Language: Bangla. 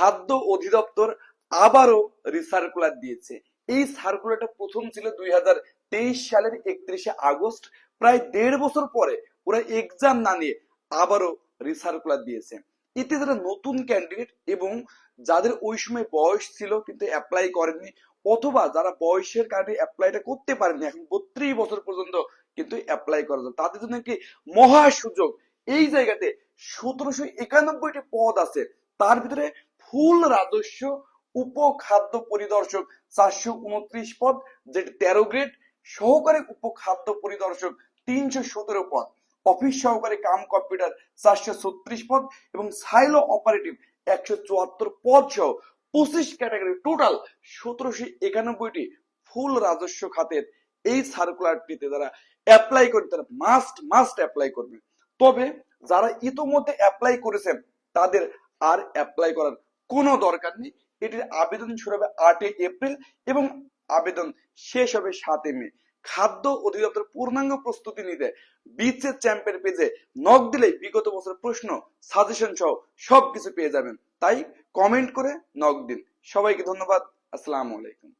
খাদ্য অধিদপ্তর আবারও রিসার্কুলার দিয়েছে। এই সার্কুলারটা প্রথম ছিল দুই সালের একত্রিশে আগস্ট। প্রায় দেড় বছর পরে ওরা এক্সাম না নিয়ে আবারও রিসার্কুলার দিয়েছে। এতে যারা নতুন ক্যান্ডিডেট এবং যাদের ওই সময় বয়স ছিল কিন্তু অ্যাপ্লাই করেননি অথবা যারা বয়সের কারণে অ্যাপ্লাইটা করতে পারেনি এখন বত্রিশ বছর পর্যন্ত কিন্তু অ্যাপ্লাই করা যায়। তাদের জন্য কি মহা সুযোগ। এই জায়গাতে সতেরোশো একানব্বইটি পদ আছে। তার ভিতরে ফুল রাজস্ব উপখাদ্য পরিদর্শক চারশো উনত্রিশ পদ, যেটি তেরো গ্রেড সহকারী উপখাদ্য পরিদর্শক তিনশো সতেরো পদ। অফিস সহকারী কাম কম্পিউটার চারশো ছত্রিশ পদ এবং সাইলো অপারেটিভ একশো চুয়াত্তর পদ সহ পঁচিশ ক্যাটাগরি টোটাল সতেরোশো একানব্বইটি ফুল রাজস্ব খাতের এই সার্কুলারটিতে যারা অ্যাপ্লাই করে তারা মাস্ট মাস্ট অ্যাপ্লাই করবে। তবে যারা ইতোমধ্যে অ্যাপ্লাই করেছেন, তাদের আর অ্যাপ্লাই করার কোনো দরকার নেই। এটির আবেদন শুরু হবে আটই এপ্রিল এবং আবেদন শেষ হবে সাতই মে। খাদ্য অধিদপ্তর পূর্ণাঙ্গ প্রস্তুতি নিতে বিচের চ্যাম্পের পেজে নক দিলে বিগত বছরের প্রশ্ন সাজেশন সহ সবকিছু পেয়ে যাবেন। তাই কমেন্ট করে নক দিন। সবাইকে ধন্যবাদ। আসসালামু আলাইকুম।